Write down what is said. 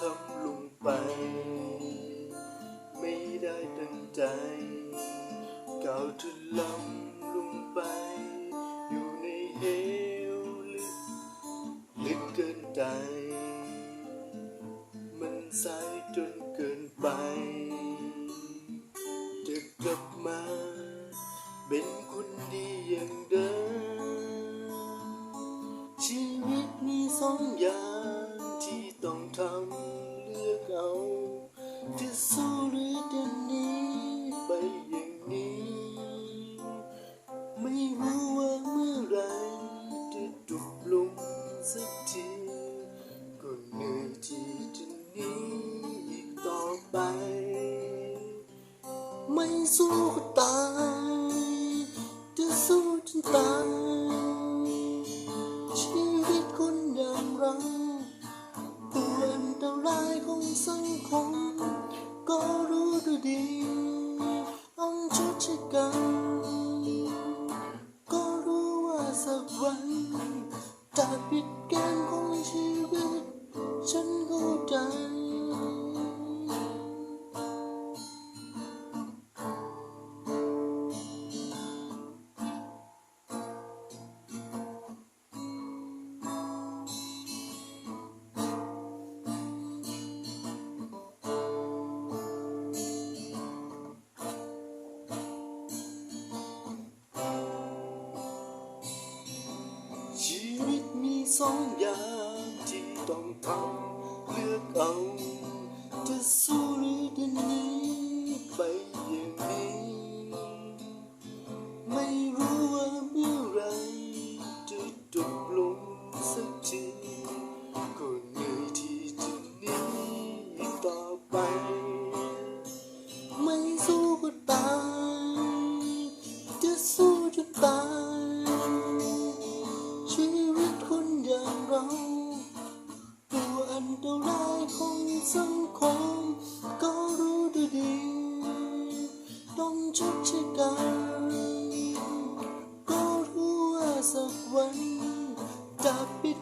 ทำลงไป ไม่ได้ตั้งใจก้าวทุล้ำลงไป อยู่ในเหวลึกลึกเกินใจ มันสายจนเกินไปจะกลับมา เป็นคนดีอย่างเดิมชีวิตมีสองอย่าง สู้ก็ตายจะสู้จนตายชีวิตคนอย่างเราตัวอันตรายของสังคมก็รู้ด้วยดีต้องชดใช้กรรมก็รู้ว่าสักวันจากผิดเกณฑ์ของชีวิตฉัน สองอย่างที่ต้องทำเลือกเอาจะสู้หรือจะหนีไปอย่างนี้ ไม่รู้ว่าเมื่อไรจะจบลงสักทีก็เหนื่อยที่จะหนีต่อไป ไม่สู้ก็ตายจะสู้จนตาย ทุกชะตาก็รู้ว่าสักวันจะปิด